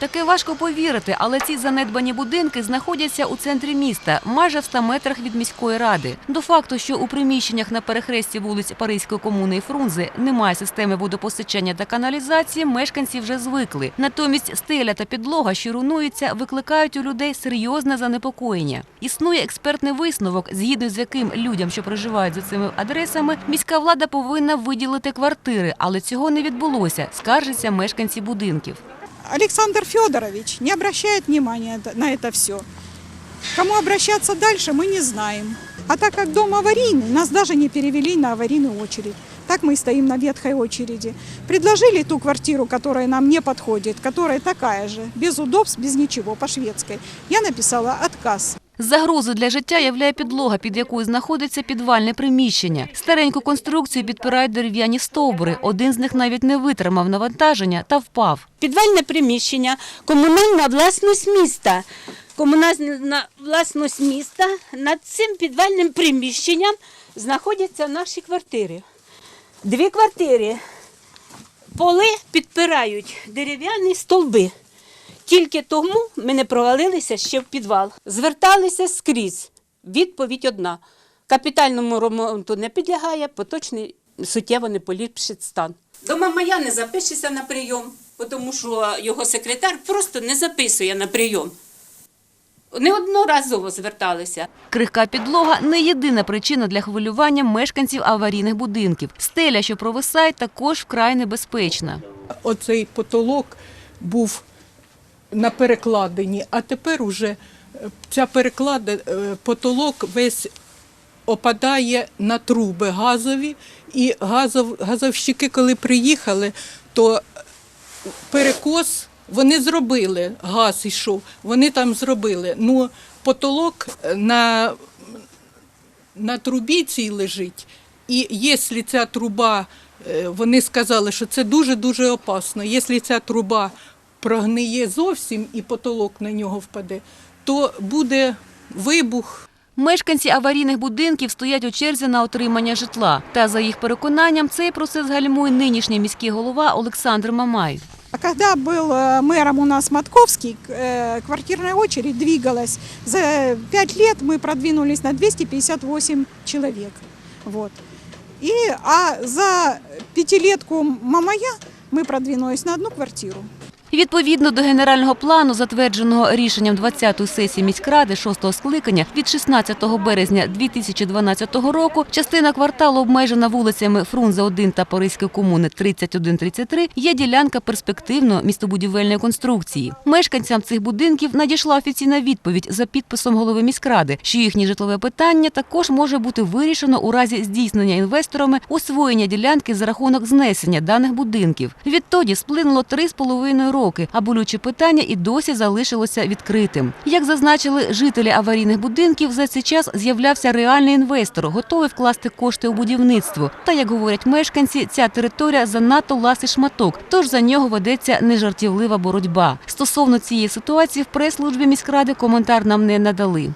Таке важко повірити, але ці занедбані будинки знаходяться у центрі міста, майже в 100 метрах від міської ради. До факту, що у приміщеннях на перехресті вулиць Паризької комуни і Фрунзе немає системи водопостачання та каналізації, мешканці вже звикли. Натомість стеля та підлога, що руйнуються, викликають у людей серйозне занепокоєння. Існує експертний висновок, згідно з яким людям, що проживають за цими адресами, міська влада повинна виділити квартири, але цього не відбулося, скаржаться мешканці будинків. Александр Федорович не обращает внимания на это все. Кому обращаться дальше, мы не знаем. А так как дом аварийный, нас даже не перевели на аварийную очередь. Так мы и стоим на ветхой очереди. Предложили ту квартиру, которая нам не подходит, которая такая же, без удобств, без ничего, по шведской. Я написала отказ. Загрозу для життя являє підлога, під якою знаходиться підвальне приміщення. Стареньку конструкцію підпирають дерев'яні стовбури. Один з них навіть не витримав навантаження та впав. Підвальне приміщення, комунальна власність міста. Комунальна власність міста. Над цим підвальним приміщенням знаходяться наші квартири. Дві квартири. Поли підпирають дерев'яні стовби. Тільки тому ми не провалилися ще в підвал. Зверталися скрізь. Відповідь одна. Капітальному ремонту не підлягає, поточний суттєво не поліпшить стан. До Мамая не запишеться на прийом, тому що його секретар просто не записує на прийом. Неодноразово зверталися. Крихка підлога не єдина причина для хвилювання мешканців аварійних будинків. Стеля, що провисає, також вкрай небезпечна. оцей потолок був на перекладині, а тепер уже е, ця переклада, е, потолок весь опадає на труби газові, і газов, газовщики, коли приїхали, то перекос вони зробили, газ йшов, вони там зробили. Ну, потолок на, на трубі цій лежить. І якщо ця труба, е, вони сказали, що це дуже-дуже опасно. Якщо ця труба прогниє зовсім і потолок на нього впаде, то буде вибух. Мешканці аварійних будинків стоять у черзі на отримання житла. Та за їх переконанням, цей процес гальмує нинішній міський голова Олександр Мамай. А когда был э, мэром у нас Матковский, э, квартирная очередь двигалась. За пять лет мы продвинулись на 258 человек. Вот. И, а за пятилетку Мамая мы продвинулись на одну квартиру. Відповідно до генерального плану, затвердженого рішенням 20-ї сесії міськради 6-го скликання від 16 березня 2012 року, частина кварталу обмежена вулицями Фрунзе 1 та Паризької комуни 31-33 є ділянка перспективно містобудівельної конструкції. Мешканцям цих будинків надійшла офіційна відповідь за підписом голови міськради, що їхнє житлове питання також може бути вирішено у разі здійснення інвесторами освоєння ділянки за рахунок знесення даних будинків. Відтоді сплинуло 3,5 роки, а болюче питання і досі залишилося відкритим. Як зазначили жителі аварійних будинків, за цей час з'являвся реальний інвестор, готовий вкласти кошти у будівництво. Та як говорять мешканці, ця територія занадто ласий шматок, тож за нього ведеться нежартівлива боротьба. Стосовно цієї ситуації в прес-службі міськради коментар нам не надали.